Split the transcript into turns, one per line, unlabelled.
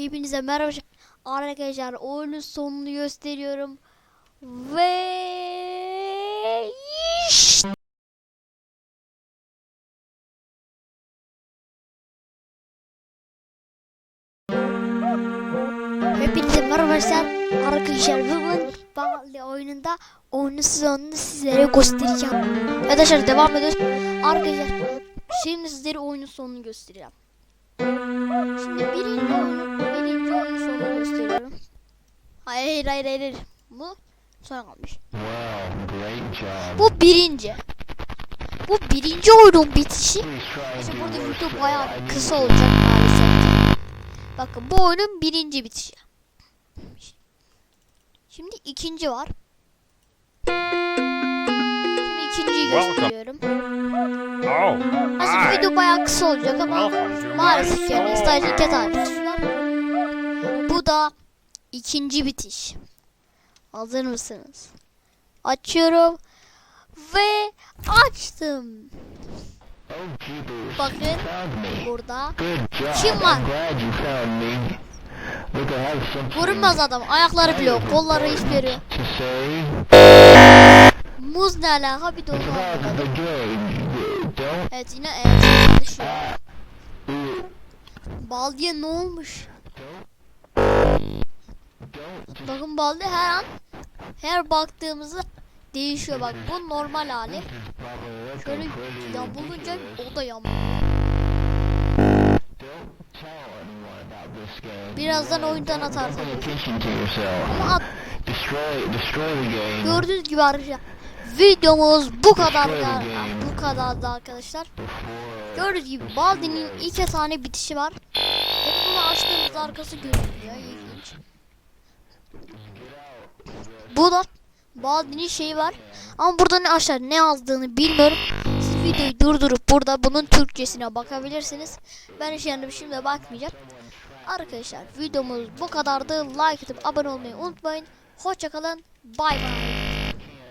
Hepinize merhaba arkadaşlar. Oyunun sonunu gösteriyorum. Ve Hepinize merhaba arkadaşlar. Arkadaşlar bugün Bali oyununda oyunun sonunu sizlere göstereceğim. Arkadaşlar devam ediyoruz. Arkadaşlar şimdi sizlere oyunun sonunu göstereceğim. Şimdi birinci oyun, birinci oyun sonunu gösteriyorum. Hayır hayır hayır. Bu son kalmış. Bu birinci. Bu birinci oyunun bitişi. İşte burada video bayağı kısa olacak maalesef. Bakın bu oyunun birinci bitişi. Şimdi ikinci var. Gösteriyorum.
Oh,
Aslında video bayağı kısa olacak ama maalesef yani sadece iki tane. Bu da ikinci bitiş. Hazır mısınız? Açıyorum ve açtım.
Oh.
Bakın burada. Kim var? Görünmez adam. Ayakları bile yok. Kolları hiçbiri Muz ne alaka bir de onu. Evet yine evet çalışıyor. Baldiye ne olmuş? Bakın baldi her an her baktığımızda değişiyor bak bu normal hali. Şöyle yamulunca o da yamul.
Don't tell anyone about this game.
Birazdan oyundan atar. Ama at, gördüğünüz gibi arkadaşlar videomuz bu kadar bu kadardı arkadaşlar. Gördüğünüz gibi Baldi'nin iki tane bitişi var. Bunu açtığımızda arkası görünüyor. İlginç. Bu da Baldi'nin şeyi var. Ama burada ne aşağı ne yazdığını bilmiyorum. Siz videoyu durdurup burada bunun Türkçesine bakabilirsiniz. Ben şimdi şimdi bakmayacağım. Arkadaşlar videomuz bu kadardı. Like atıp abone olmayı unutmayın. Hoşçakalın. Bay bay.